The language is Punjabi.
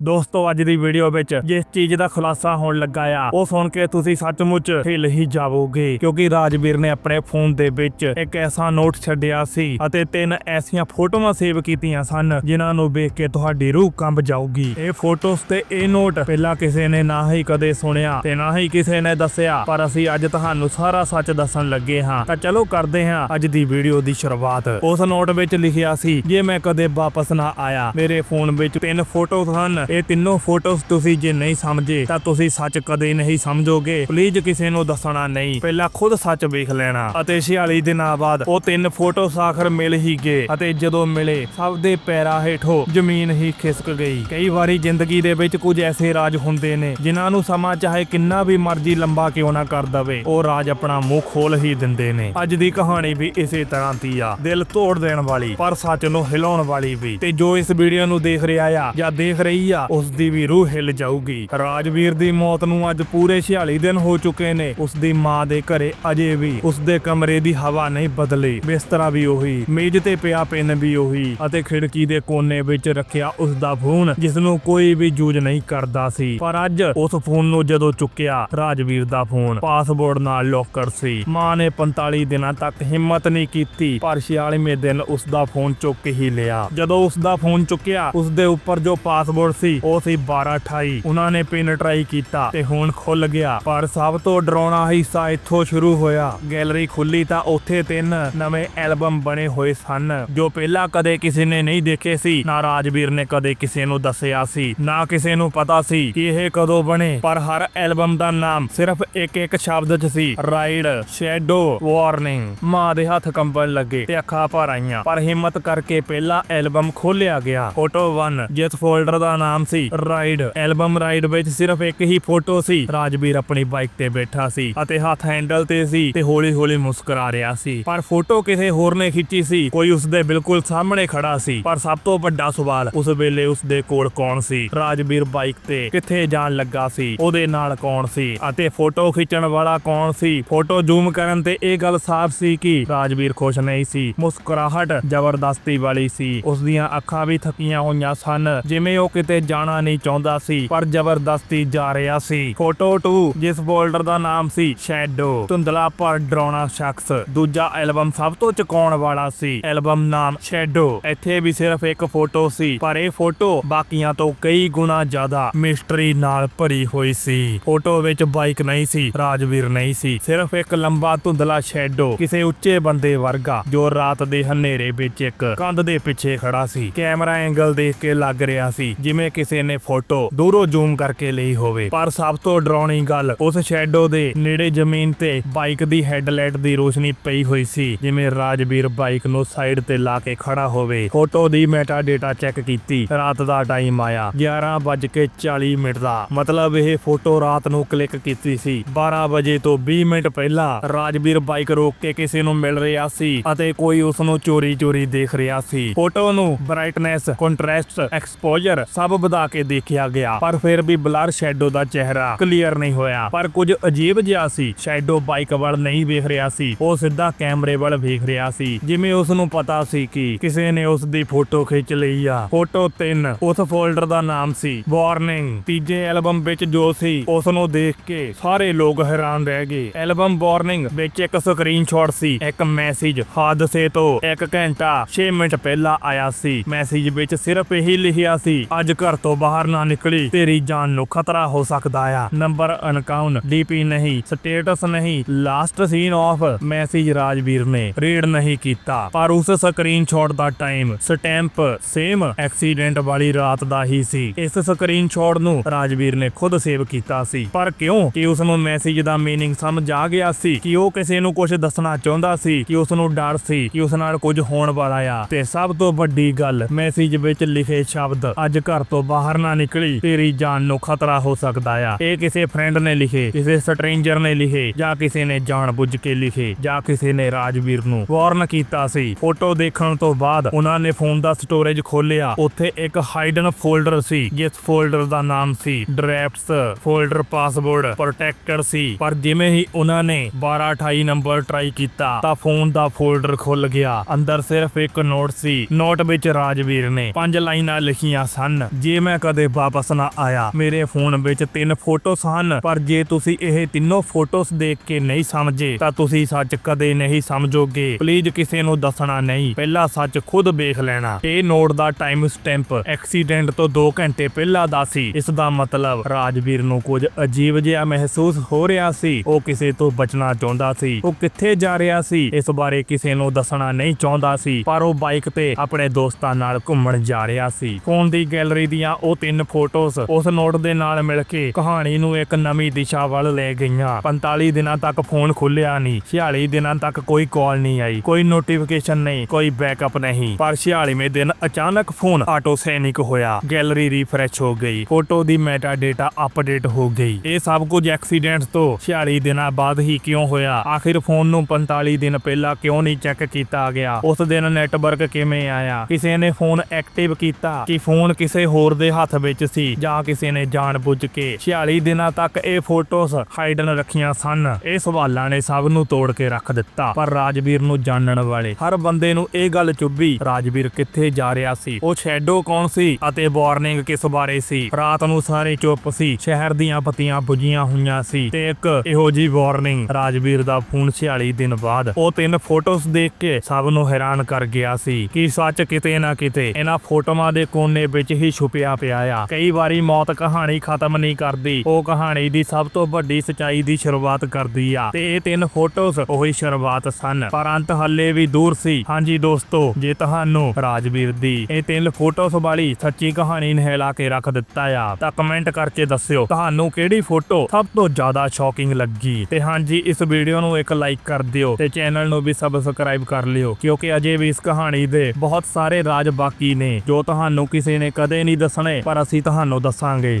ਦੋਸਤੋ, ਅੱਜ ਦੀ ਵੀਡੀਓ ਵਿੱਚ ਜਿਸ ਚੀਜ਼ ਦਾ ਖੁਲਾਸਾ ਹੋਣ ਲੱਗਾ ਆ, ਉਹ ਸੁਣ ਕੇ ਤੁਸੀਂ ਸੱਚਮੁੱਚ ਹਿੱਲ ਹੀ ਜਾਵੋਗੇ। ਕਿਉਂਕਿ ਰਾਜਵੀਰ ਨੇ ਆਪਣੇ ਫੋਨ ਦੇ ਵਿੱਚ ਇੱਕ ਐਸਾ ਨੋਟ ਛੱਡਿਆ ਸੀ ਅਤੇ ਤਿੰਨ ਐਸੀਆਂ ਫੋਟੋਆਂ ਸੇਵ ਕੀਤੀਆਂ ਸਨ, ਜਿਨ੍ਹਾਂ ਨੂੰ ਵੇਖ ਕੇ ਤੁਹਾਡੀ ਰੂਹ ਕੰਬ ਜਾਊਗੀ। ਇਹ ਫੋਟੋਸ ਤੇ ਇਹ ਨੋਟ ਪਹਿਲਾਂ ਕਿਸੇ ਨੇ ਨਾ ਹੀ ਕਦੇ ਸੁਣਿਆ ਤੇ ਨਾ ਹੀ ਕਿਸੇ ਨੇ ਦੱਸਿਆ, ਪਰ ਅਸੀਂ ਅੱਜ ਤੁਹਾਨੂੰ ਸਾਰਾ ਸੱਚ ਦੱਸਣ ਲੱਗੇ ਹਾਂ। ਤਾਂ ਚਲੋ ਕਰਦੇ ਹਾਂ ਅੱਜ ਦੀ ਵੀਡੀਓ ਦੀ ਸ਼ੁਰੂਆਤ। ਉਸ ਨੋਟ ਵਿੱਚ ਲਿਖਿਆ ਸੀ, ਜੇ ਮੈਂ ਕਦੇ ਵਾਪਸ ਨਾ ਆਇਆ, ਮੇਰੇ ਫੋਨ ਵਿੱਚ ਤਿੰਨ ਫੋਟੋ ਹਨ ਇਹ ਤਿੰਨੋਂ ਫੋਟੋਸ ਤੁਸੀਂ ਜੇ ਨਹੀਂ ਸਮਝੇ, ਤਾਂ ਤੁਸੀਂ ਸੱਚ ਕਦੇ ਨਹੀਂ ਸਮਝੋਗੇ। ਪਲੀਜ਼ ਕਿਸੇ ਨੂੰ ਦੱਸਣਾ ਨਹੀਂ। ਪਹਿਲਾਂ ਖੁਦ ਸੱਚ ਵੇਖ ਲੈਣਾ। ਅਤੇ 46 ਦਿਨਾਂ ਬਾਅਦ ਉਹ ਤਿੰਨ ਫੋਟੋਸ ਆਖਰ ਮਿਲ ਹੀ ਗਏ। ਅਤੇ ਜਦੋਂ ਮਿਲੇ, ਸਭ ਦੇ ਪੈਰਾਂ ਹੇਠੋਂ ਜ਼ਮੀਨ ਹੀ ਖਿਸਕ ਗਈ। ਕਈ ਵਾਰੀ ਜ਼ਿੰਦਗੀ ਦੇ ਵਿੱਚ ਕੁਝ ਐਸੇ ਰਾਜ ਹੁੰਦੇ ਨੇ, ਜਿਨ੍ਹਾਂ ਨੂੰ ਸਮਾਂ ਚਾਹੇ ਕਿੰਨਾ ਵੀ ਮਰਜ਼ੀ ਲੰਬਾ ਕਿਉਂ ਨਾ ਕਰ ਦਵੇ, ਉਹ ਰਾਜ ਆਪਣਾ ਮੂੰਹ ਖੋਲ ਹੀ ਦਿੰਦੇ ਨੇ। ਅੱਜ ਦੀ ਕਹਾਣੀ ਵੀ ਇਸੇ ਤਰ੍ਹਾਂ ਦੀ ਆ। ਦਿਲ ਤੋੜ ਦੇਣ ਵਾਲੀ, ਪਰ ਸੱਚ ਨੂੰ ਹਿਲਾਉਣ ਵਾਲੀ ਵੀ। ਤੇ ਜੋ ਇਸ ਵੀਡੀਓ ਨੂੰ ਦੇਖ ਰਿਹਾ ਆ, ਜਾਂ ਦੇਖ ਰਹੀ ਆ ਉਸ ਦੀ ਵੀ ਰੂਹ ਹਿੱਲ ਜਾਊਗੀ। ਰਾਜਵੀਰ ਦੀ ਮੌਤ ਨੂੰ ਅੱਜ ਪੂਰੇ 46 ਦਿਨ ਹੋ ਚੁੱਕੇ ਨੇ। ਉਸ ਦੀ ਮਾਂ ਦੇ ਘਰੇ ਅਜੇ ਵੀ ਉਸ ਦੇ ਕਮਰੇ ਦੀ ਹਵਾ ਨਹੀਂ ਬਦਲੀ। ਬਿਸਤਰਾ ਵੀ ਉਹੀ, ਮੇਜ਼ ਤੇ ਪਿਆ ਪੈਨ ਵੀ ਉਹੀ ਅਤੇ ਖਿੜਕੀ ਦੇ ਕੋਨੇ ਵਿੱਚ ਰੱਖਿਆ ਉਸ ਦਾ ਫੋਨ ਜਿਸ ਨੂੰ ਕੋਈ ਵੀ ਯੂਜ਼ ਨਹੀਂ ਕਰਦਾ ਸੀ। ਪਰ ਅੱਜ ਉਸ ਫੋਨ ਨੂੰ ਜਦੋਂ ਚੁੱਕਿਆ, ਰਾਜਵੀਰ ਦਾ ਫੋਨ ਪਾਸਵਰਡ ਨਾਲ ਲੋਕਰ ਸੀ। ਮਾਂ ਨੇ 45 ਦਿਨਾਂ ਤੱਕ ਹਿੰਮਤ ਨਹੀਂ ਕੀਤੀ, ਪਰ 46ਵੇਂ ਦਿਨ ਉਸ ਦਾ ਫੋਨ ਚੁੱਕ ਹੀ ਲਿਆ। ਜਦੋਂ ਉਸ ਦਾ ਫੋਨ ਚੁੱਕਿਆ ਉਸ ਦੇ ਉੱਪਰ ਜੋ ਪਾਸਵਰਡ ਸੀ। ਉਹ ਸੀ 1228 ਉਹਨਾਂ ਨੇ ਪਿੰਨ ਟਰਾਈ ਕੀਤਾ ਤੇ ਹੁਣ ਖੁੱਲ ਗਿਆ। ਪਰ ਸਭ ਤੋਂ ਡਰਾਉਣਾ ਹਿੱਸਾ ਇੱਥੋਂ ਸ਼ੁਰੂ ਹੋਇਆ। ਗੈਲਰੀ ਖੁੱਲੀ ਤਾਂ ਉੱਥੇ ਤਿੰਨ ਨਵੇਂ ਐਲਬਮ ਬਣੇ ਹੋਏ ਸਨ, ਜੋ ਪਹਿਲਾਂ ਕਦੇ ਕਿਸੇ ਨੇ ਨਹੀਂ ਦੇਖੇ ਸੀ। ਨਾ ਰਾਜਵੀਰ ਨੇ ਕਦੇ ਕਿਸੇ ਨੂੰ ਦੱਸਿਆ ਸੀ, ਨਾ ਕਿਸੇ ਨੂੰ ਪਤਾ ਸੀ ਕਿ ਇਹ ਕਦੋਂ ਬਣੇ। ਪਰ ਹਰ ਐਲਬਮ ਦਾ ਨਾਮ ਸਿਰਫ ਇੱਕ ਇੱਕ ਸ਼ਬਦ 'ਚ ਸੀ, ਰਾਈਡ, ਸ਼ੈਡੋ, ਵਾਰਨਿੰਗ। ਮਾਂ ਦੇ ਹੱਥ ਕੰਬਣ ਲੱਗੇ ਤੇ ਅੱਖਾਂ ਭਰ ਆਈਆਂ। ਪਰ ਹਿੰਮਤ ਕਰਕੇ ਪਹਿਲਾ ਐਲਬਮ ਖੋਲਿਆ ਗਿਆ। ਫੋਟੋ 1 ਜਿਸ ਫੋਲਡਰ ਦਾ ਨਾਮ ਸੀ ਰਾਈਡ। ਐਲਬਮ ਰਾਈਡ ਵਿੱਚ ਸਿਰਫ ਇੱਕ ਹੀ ਫੋਟੋ ਸੀ। ਰਾਜਵੀਰ ਆਪਣੀ ਬਾਈਕ ਤੇ ਬੈਠਾ ਸੀ ਅਤੇ ਹੱਥ ਹੈਂਡਲ ਤੇ ਸੀ ਤੇ ਹੌਲੀ-ਹੌਲੀ ਮੁਸਕਰਾ ਰਿਹਾ ਸੀ। ਪਰ ਫੋਟੋ ਕਿਸੇ ਹੋਰ ਨੇ ਖਿੱਚੀ ਸੀ। ਕੋਈ ਉਸ ਦੇ ਬਿਲਕੁਲ ਸਾਹਮਣੇ ਖੜਾ ਸੀ। ਪਰ ਸਭ ਤੋਂ ਵੱਡਾ ਸਵਾਲ ਉਸ ਵੇਲੇ ਉਸ ਦੇ ਕੋਲ ਕੌਣ ਸੀ? ਰਾਜਵੀਰ ਬਾਈਕ ਤੇ ਕਿੱਥੇ ਜਾਣ ਲੱਗਾ ਸੀ? ਉਹਦੇ ਨਾਲ ਕੌਣ ਸੀ? ਅਤੇ ਫੋਟੋ ਖਿੱਚਣ ਵਾਲਾ ਕੌਣ ਸੀ? ਫੋਟੋ ਜ਼ੂਮ ਕਰਨ ਤੇ ਇਹ ਗੱਲ ਸਾਫ਼ ਸੀ ਕਿ ਰਾਜਵੀਰ ਖੁਸ਼ ਨਹੀਂ ਸੀ। ਮੁਸਕਰਾਹਟ ਜ਼ਬਰਦਸਤੀ ਵਾਲੀ ਸੀ। ਉਸ ਦੀਆਂ ਅੱਖਾਂ ਵੀ ਥੱਕੀਆਂ ਹੋਈਆਂ ਸਨ। ਜਿਵੇਂ ਉਹ ਕਿਤੇ ਜਾਣਾ ਨਹੀਂ ਚਾਹੁੰਦਾ ਸੀ, ਪਰ ਜ਼ਬਰਦਸਤੀ ਜਾ ਰਿਹਾ ਸੀ। ਫੋਟੋ 2 ਜਿਸ ਫੋਲਡਰ ਦਾ ਨਾਮ ਸੀ ਸ਼ੈਡੋ ਧੁੰਦਲਾ ਪਰ ਡਰਾਉਣਾ ਸ਼ਖਸ। ਦੂਜਾ ਐਲਬਮ ਸਭ ਤੋਂ ਚੁਕਾਉਣ ਵਾਲਾ ਸੀ ਐਲਬਮ ਨਾਮ ਸ਼ੈਡੋ ਇੱਥੇ ਵੀ ਸਿਰਫ ਇੱਕ ਫੋਟੋ ਸੀ, ਪਰ ਇਹ ਫੋਟੋ ਬਾਕੀਆਂ ਤੋਂ ਕਈ ਗੁਣਾ ਜ਼ਿਆਦਾ ਮਿਸਟਰੀ ਨਾਲ ਭਰੀ ਹੋਈ ਸੀ। ਫੋਟੋ ਵਿੱਚ ਬਾਈਕ ਨਹੀਂ ਸੀ, ਰਾਜਵੀਰ ਨਹੀਂ ਸੀ, ਸਿਰਫ ਇੱਕ ਲੰਬਾ ਧੁੰਦਲਾ ਸ਼ੈਡੋ ਕਿਸੇ ਉੱਚੇ ਬੰਦੇ ਵਰਗਾ, ਜੋ ਰਾਤ ਦੇ ਹਨੇਰੇ ਵਿੱਚ ਇੱਕ ਕੰਧ ਦੇ ਪਿੱਛੇ ਖੜਾ ਸੀ। ਕੈਮਰਾ ਐਂਗਲ ਦੇਖ ਕੇ ਲੱਗ ਰਿਹਾ ਸੀ, ਜਿਵੇਂ ਕਿਸੇ ਨੇ ਫੋਟੋ ਦੂਰੋਂ ਜ਼ੂਮ ਕਰਕੇ ਲਈ ਹੋਵੇ। ਪਰ ਸਭ ਤੋਂ ਡਰਾਉਣੀ ਗੱਲ, ਉਸ ਸ਼ੈਡੋ ਦੇ ਨੇੜੇ ਜ਼ਮੀਨ ਤੇ ਬਾਈਕ ਦੀ ਹੈਡਲਾਈਟ ਦੀ ਰੋਸ਼ਨੀ ਪਈ ਹੋਈ ਸੀ, ਜਿਵੇਂ ਰਾਜਵੀਰ ਬਾਈਕ ਨੂੰ ਸਾਈਡ ਤੇ ਲਾ ਕੇ ਖੜਾ ਹੋਵੇ। ਫੋਟੋ ਦੀ ਮੈਟਾ ਡੇਟਾ ਚੈੱਕ ਕੀਤੀ, ਰਾਤ ਦਾ ਟਾਈਮ ਆਇਆ 11:40 ਮਿੰਟ ਦਾ। ਮਤਲਬ ਇਹ ਫੋਟੋ ਰਾਤ ਨੂੰ ਕਲਿੱਕ ਕੀਤੀ ਸੀ। 12 ਵਜੇ ਤੋਂ 20 ਮਿੰਟ ਪਹਿਲਾਂ ਰਾਜਵੀਰ ਬਾਈਕ ਰੋਕ ਕੇ ਕਿਸੇ ਨੂੰ ਮਿਲ ਰਿਹਾ ਸੀ ਅਤੇ ਕੋਈ ਉਸ ਨੂੰ ਚੋਰੀ-ਚੋਰੀ ਦੇਖ ਰਿਹਾ ਸੀ। ਫੋਟੋ ਨੂੰ ਬ੍ਰਾਈਟਨੈਸ ਕੰਟਰਾਸਟ ਐਕਸਪੋਜ਼ਰ ਸਭ ਵਧਾ ਕੇ ਦੇਖਿਆ ਗਿਆ। ਪਰ ਫਿਰ ਵੀ ਬਲਰ ਸ਼ੈਡੋ ਦਾ ਚਿਹਰਾ ਕਲੀਅਰ ਨਹੀਂ ਹੋਇਆ। ਪਰ ਕੁਝ ਅਜੀਬ ਜਿਹਾ ਸੀ। ਸ਼ੈਡੋ ਬਾਈਕ ਵੱਲ ਨਹੀਂ ਵੇਖ ਰਿਹਾ ਸੀ। ਉਹ ਸਿੱਧਾ ਕੈਮਰੇ ਵੱਲ ਵੇਖ ਰਿਹਾ ਸੀ। ਜਿਵੇਂ ਉਸ ਨੂੰ ਪਤਾ ਸੀ ਕਿ ਕਿਸੇ ਨੇ ਉਸ ਦੀ ਫੋਟੋ ਖਿੱਚ ਲਈ ਆ। ਫੋਟੋ 3 ਉਸ ਫੋਲਡਰ ਦਾ ਨਾਮ ਸੀ। ਵਾਰਨਿੰਗ। ਤੀਜੇ ਐਲਬਮ ਵਿੱਚ ਜੋ ਸੀ ਉਸ ਨੂੰ ਦੇਖ ਕੇ ਸਾਰੇ ਲੋਕ ਹੈਰਾਨ ਰਹਿ ਗਏ। ਐਲਬਮ ਵਾਰਨਿੰਗ ਵਿੱਚ ਇੱਕ ਸਕਰੀਨਸ਼ਾਟ ਸੀ। ਇੱਕ ਮੈਸੇਜ ਹਾਦਸੇ ਤੋਂ 1 ਘੰਟਾ 6 ਮਿੰਟ ਪਹਿਲਾਂ ਆਇਆ ਸੀ। ਮੈਸੇਜ ਵਿੱਚ ਸਿਰਫ ਇਹੀ ਲਿਖਿਆ ਸੀ, ਅੱਜ ਘਰ ਤੋਂ ਬਾਹਰ ਨਾ ਨਿਕਲੀ। ਤੇਰੀ ਜਾਨ ਨੂੰ ਖਤਰਾ ਹੋ ਸਕਦਾ ਆ। ਨੰਬਰ 51 ਡੀਪੀ ਨਹੀਂ। ਸਟੇਟਸ ਨਹੀਂ। Last seen off message Rajveer ਨੇ। ਰੀਡ ਨਹੀਂ ਕੀਤਾ। ਪਰ ਉਸ ਸਕਰੀਨਸ਼ਾਟ ਦਾ ਟਾਈਮ। ਸਟੈਂਪ ਸੇਮ ਐਕਸੀਡੈਂਟ ਵਾਲੀ ਰਾਤ ਦਾ ਹੀ ਸੀ। ਇਸ ਸਕਰੀਨਸ਼ਾਟ ਨੂੰ ਰਾਜਵੀਰ ਨੇ ਖੁਦ ਸੇਵ ਕੀਤਾ ਸੀ। ਪਰ ਕਿਉਂ? ਕਿ ਉਸ ਨੂੰ ਮੈਸੇਜ ਦਾ ਮੀਨਿੰਗ ਸਮਝ ਆ ਗਿਆ ਸੀ। ਕਿ ਉਹ ਕਿਸੇ ਨੂੰ ਕੁਝ ਦੱਸਣਾ ਚਾਹੁੰਦਾ ਸੀ। ਕਿ ਉਸ ਨੂੰ ਡਰ ਸੀ। ਕਿ ਉਸ ਨਾਲ ਕੁਝ ਹੋਣ ਵਾਲਾ ਆ। ਤੇ ਸਭ ਤੋਂ ਵੱਡੀ ਗੱਲ ਮੈਸੇਜ ਵਿੱਚ ਲਿਖੇ ਸ਼ਬਦ ਅੱਜ ਘਰ ਤੋਂ ਬਾਹਰ ਨਾ ਨਿਕਲੀ, ਤੇਰੀ ਜਾਨ ਨੂੰ ਖਤਰਾ ਹੋ ਸਕਦਾ ਆ। ਇਹ ਕਿਸੇ ਫਰੈਂਡ ਨੇ ਲਿਖੇ, ਕਿਸੇ ਸਟ੍ਰੇਂਜਰ ਨੇ ਲਿਖੇ, ਜਾਂ ਕਿਸੇ ਨੇ ਜਾਣਬੁੱਝ ਕੇ ਲਿਖੇ, ਜਾਂ ਕਿਸੇ ਨੇ ਰਾਜਵੀਰ ਨੂੰ ਵਾਰਨ ਕੀਤਾ ਸੀ। ਫੋਟੋ ਦੇਖਣ ਤੋਂ ਬਾਅਦ ਉਹਨਾਂ ਨੇ ਫੋਨ ਦਾ ਸਟੋਰੇਜ ਖੋਲ੍ਹਿਆ। ਉੱਥੇ ਇੱਕ ਹਾਈਡਨ ਫੋਲਡਰ ਸੀ, ਜਿਸ ਫੋਲਡਰ ਦਾ ਨਾਮ ਸੀ ਡਰਾਫਟਸ ਫੋਲਡਰ ਪਾਸਵਰਡ ਪ੍ਰੋਟੈਕਟਡ ਸੀ। ਪਰ ਜਿਵੇਂ ਹੀ ਉਹਨਾਂ ਨੇ 1228 ਨੰਬਰ ਟਰਾਈ ਕੀਤਾ, ਤਾਂ ਫੋਨ ਦਾ ਫੋਲਡਰ ਖੁੱਲ ਗਿਆ। ਅੰਦਰ ਸਿਰਫ ਇੱਕ ਨੋਟ ਸੀ ਨੋਟ ਵਿੱਚ ਰਾਜਵੀਰ ਨੇ ਪੰਜ ਲਾਈਨਾਂ ਲਿਖੀਆਂ ਸਨ ਜੇ ਮੈਂ ਕਦੇ ਵਾਪਸ ਨਾ ਆਇਆ, ਮੇਰੇ ਫੋਨ ਵਿੱਚ ਤਿੰਨ ਫੋਟੋਸ ਹਨ। ਪਰ ਜੇ ਤੁਸੀਂ ਇਹ ਤਿੰਨੋਂ ਫੋਟੋਸ ਦੇਖ ਕੇ ਨਹੀਂ ਸਮਝੇ, ਤਾਂ ਤੁਸੀਂ ਸੱਚ ਕਦੇ ਨਹੀਂ ਸਮਝੋਗੇ। ਪਲੀਜ਼ ਕਿਸੇ ਨੂੰ ਦੱਸਣਾ ਨਹੀਂ, ਪਹਿਲਾਂ ਸੱਚ ਖੁਦ ਵੇਖ ਲੈਣਾ। ਇਹ ਨੋਟ ਦਾ ਟਾਈਮ ਸਟੈਂਪ ਐਕਸੀਡੈਂਟ ਤੋਂ 2 ਘੰਟੇ ਪਹਿਲਾਂ ਦਾ ਸੀ। ਇਸ ਦਾ ਮਤਲਬ, ਰਾਜਵੀਰ ਨੂੰ ਕੁਝ ਅਜੀਬ ਜਿਹਾ ਮਹਿਸੂਸ ਹੋ ਰਿਹਾ ਸੀ। ਉਹ ਕਿਸੇ ਤੋਂ ਬਚਣਾ ਚਾਹੁੰਦਾ ਸੀ। ਉਹ ਕਿੱਥੇ ਜਾ ਰਿਹਾ ਸੀ? ਇਸ ਬਾਰੇ ਕਿਸੇ ਨੂੰ ਦੱਸਣਾ ਨਹੀਂ ਚਾਹੁੰਦਾ ਸੀ। ਪਰ ਉਹ ਬਾਈਕ ਤੇ ਆਪਣੇ ਦੋਸਤਾਂ ਨਾਲ ਘੁੰਮਣ ਜਾ ਰਿਹਾ ਸੀ। ਫੋਨ ਦੀ ਗੈਲਰੀ ਦੀ ਦੀਆਂ ਉਹ ਤਿੰਨ ਫੋਟੋਸ ਉਸ ਨੋਟ ਦੇ ਨਾਲ ਮਿਲ ਕੇ ਕਹਾਣੀ ਨੂੰ ਇੱਕ ਨਵੀਂ ਦਿਸ਼ਾ ਵੱਲ ਲੈ ਗਈਆਂ। 45 ਦਿਨਾਂ ਤੱਕ ਫੋਨ ਖੁੱਲਿਆ ਨਹੀਂ। 46 ਦਿਨਾਂ ਤੱਕ ਕੋਈ ਕਾਲ ਨਹੀਂ ਆਈ। ਕੋਈ ਨੋਟੀਫਿਕੇਸ਼ਨ ਨਹੀਂ, ਕੋਈ ਬੈਕਅਪ ਨਹੀਂ। ਪਰ 46ਵੇਂ ਦਿਨ ਅਚਾਨਕ ਫੋਨ ਆਟੋ ਸੈਨਿਕ ਹੋਇਆ। ਗੈਲਰੀ ਰੀਫਰੈਸ਼ ਹੋ ਗਈ। ਫੋਟੋ ਦੀ ਮੈਟਾ ਡੇਟਾ ਅਪਡੇਟ ਹੋ ਗਈ। ਇਹ ਸਭ ਕੁਝ ਐਕਸੀਡੈਂਟ ਤੋਂ 46 ਦਿਨਾਂ ਬਾਅਦ ਹੀ ਕਿਉਂ ਹੋਇਆ? ਆਖਿਰ ਫੋਨ ਨੂੰ 45 ਦਿਨ ਪਹਿਲਾਂ ਕਿਉਂ ਨਹੀਂ ਚੈੱਕ ਕੀਤਾ ਗਿਆ? ਉਸ ਦਿਨ ਨੈਟਵਰਕ ਕਿਵੇਂ ਆਇਆ? ਕਿਸੇ ਨੇ ਫੋਨ ਐਕਟਿਵ ਕੀਤਾ ਕਿ ਫੋਨ ਕਿਸੇ ਹੋਰ ਦੇ ਹੱਥ ਵਿੱਚ ਸੀ ਜਾਂ ਕਿਸੇ ਨੇ ਜਾਣਬੁੱਝ ਕੇ। 46 ਦਿਨਾਂ ਤੱਕ ਇਹ ਫੋਟੋਸ ਹਾਈਡਨ ਰੱਖੀਆਂ ਸਨ। ਇਹ ਸਵਾਲਾਂ ਨੇ ਸਭ ਨੂੰ ਤੋੜ ਕੇ ਰੱਖ ਦਿੱਤਾ। ਪਰ ਰਾਜਵੀਰ ਨੂੰ ਜਾਣਨ ਵਾਲੇ ਹਰ ਬੰਦੇ ਨੂੰ ਇਹ ਗੱਲ ਚੁੱਭੀ, ਰਾਜਵੀਰ ਕਿੱਥੇ ਜਾ ਰਿਹਾ ਸੀ? ਉਹ ਸ਼ੈਡੋ ਕੌਣ ਸੀ ਅਤੇ ਵਾਰਨਿੰਗ ਕਿਸ ਬਾਰੇ ਸੀ? ਰਾਤ ਨੂੰ ਸਾਰੇ ਚੁੱਪ ਸੀ। ਸ਼ਹਿਰ ਦੀਆਂ ਪਤੀਆਂ ਬੁਝੀਆਂ ਹੋਈਆਂ ਸੀ ਤੇ ਇੱਕ ਇਹੋ ਜੀ ਵਾਰਨਿੰਗ ਰਾਜਵੀਰ ਦਾ ਫੋਨ 46 ਦਿਨ ਬਾਅਦ। ਉਹ ਤਿੰਨ ਫੋਟੋਸ ਦੇਖ ਕੇ ਸਭ ਨੂੰ ਹੈਰਾਨ ਕਰ ਗਿਆ ਸੀ ਕਿ ਸੱਚ ਕਿਤੇ ਨਾ ਕਿਤੇ ਇਹਨਾਂ ਫੋਟੋਆਂ ਦੇ ਕੋਨੇ ਵਿੱਚ ਹੀ ਛੁਪਿਆ ਪਿਆ ਆ। ਕਈ ਵਾਰੀ ਮੌਤ ਕਹਾਣੀ ਖਤਮ ਨਹੀਂ ਕਰਦੀ। ਉਹ ਕਹਾਣੀ ਦੀ ਸਭ ਤੋਂ ਵੱਡੀ ਸਚਾਈ ਦੀ ਸ਼ੁਰੂਆਤ ਕਰਦੀ ਆ। ਤੇ ਇਹ ਤਿੰਨ ਫੋਟੋਸ ਉਹੀ ਸ਼ੁਰੂਆਤ ਸਨ। ਪਰ ਅੰਤ ਹੱਲੇ ਵੀ ਦੂਰ ਸੀ। ਹਾਂਜੀ ਦੋਸਤੋ, ਜੇ ਤੁਹਾਨੂੰ ਰਾਜਵੀਰ ਦੀ ਇਹ ਤਿੰਨ ਫੋਟੋਸ ਵਾਲੀ ਸੱਚੀ ਕਹਾਣੀ ਨਹਿਲਾ ਕੇ ਰੱਖ ਦਿੱਤਾ ਆ, ਤਾਂ ਕਮੈਂਟ ਕਰਕੇ ਦੱਸਿਓ, ਤੁਹਾਨੂੰ ਕਿਹੜੀ ਫੋਟੋ ਸਭ ਤੋਂ ਜ਼ਿਆਦਾ ਸ਼ੌਕਿੰਗ ਲੱਗੀ? ਤੇ ਹਾਂਜੀ, ਇਸ ਵੀਡੀਓ ਨੂੰ ਇੱਕ ਲਾਈਕ ਕਰ ਦਿਓ ਤੇ ਚੈਨਲ ਨੂੰ ਵੀ ਸਬਸਕ੍ਰਾਈਬ ਕਰ ਲਿਓ, ਕਿਉਂਕਿ ਅਜੇ ਵੀ ਇਸ ਕਹਾਣੀ ਦੇ ਬਹੁਤ ਸਾਰੇ ਰਾਜ ਬਾਕੀ ਨੇ, ਜੋ ਤੁਹਾਨੂੰ ਕਿਸੇ ਨੇ ਕਦੇ ਨਹੀਂ ਦੱਸਣੇ ਪਰ ਅਸੀਂ ਤੁਹਾਨੂੰ ਦੱਸਾਂਗੇ।